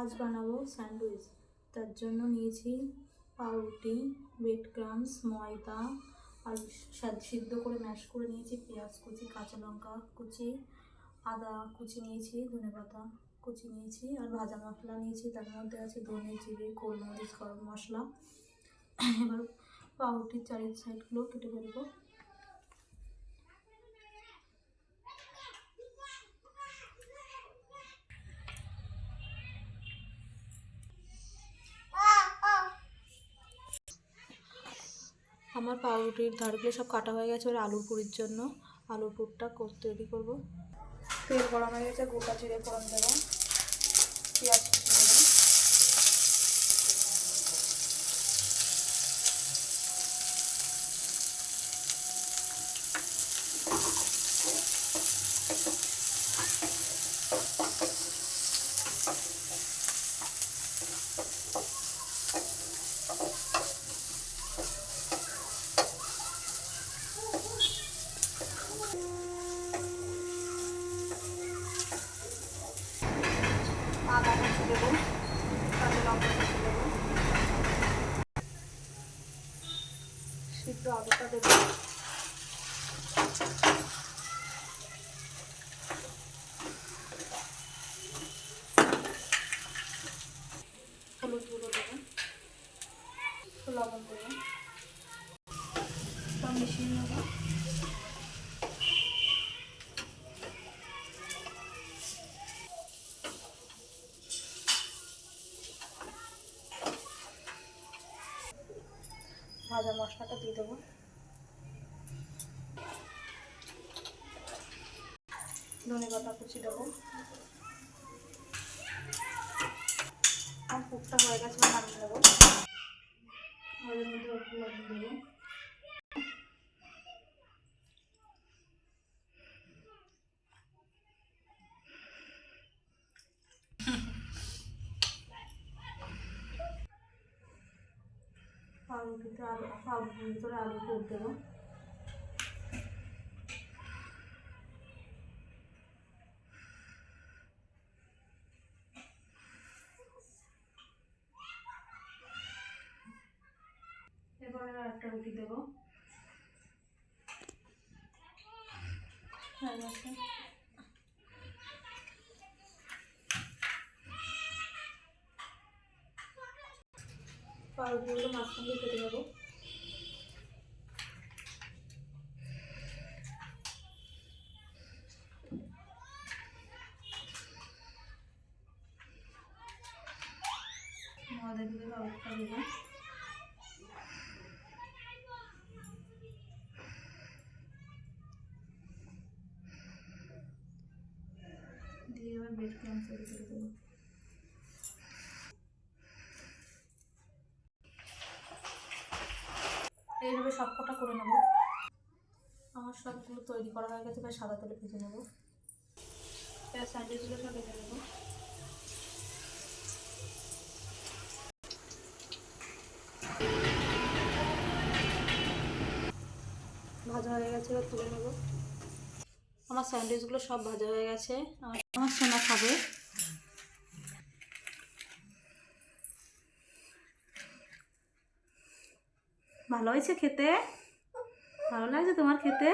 আজ বানাবো স্যান্ডউইচ। তার জন্য নিয়েছি পাউরুটি ব্রেড ক্রামস ময়দা আর সাদ সিদ্ধ করে ম্যাশ করে নিয়েছি পেঁয়াজ কুচি, কাঁচা লঙ্কা কুচি, আদা কুচি নিয়েছি, ধনে পাতা কুচি নিয়েছি আর ভাজা মশলা নিয়েছি। তার মধ্যে আছে ধনে জিরে, গোলমরিচ, গরম মশলা। এবার পাউরুটির চারি সাইডগুলো কেটে ফেলব। আমার পাউরুটির ধারগুলো সব কাটা হয়ে গেছে ওর আলুর পুরির জন্য। আলুর পুরটা তৈরি করব। তেল গরম হয়ে গেছে, গোটা জিরে ফোড়ন দেবো পেঁয়াজ কুচি দেবো আদা কুচি দেবো। কাঁচা লঙ্কা কুচি দেবো সিদ্ধ দেবো হলুদ গুঁড়ো দেবো লবণ দেবো মিশিয়ে নেব ভাজা মশলাটা দিয়ে দেবো। ধনে পাতা কুচি দেবো। আর কুকটা হয়ে গেছে নামিয়ে দেবো ওদের মধ্যে দেবো পাউরুটিতে আলু পাউরুটির ভিতরে আলু পুর দেবো। এবারে একটা রুটি দেবো। হয়ে পাউরুটিগুলো মাঝখান দিয়ে কেটে দেবো ময়দা দিয়ে পাউরুটিটা দেবো দিয়ে এবার বেড ক্রামস করে দেবো। এইভাবে সবকটা করে নেব। আমার সবগুলো তৈরি করা হয়ে গেছে, এবার সাদা তেলে ভেজে নেব। এবার স্যান্ডউইচগুলো সব ভেজে ভাজা হয়ে গেছে তুলে নেব। আমার স্যান্ডউইচগুলো সব ভাজা হয়ে গেছে। আমার সোনা খাবে। ভালো হয়েছে খেতে? ভালো লাগছে তোমার খেতে?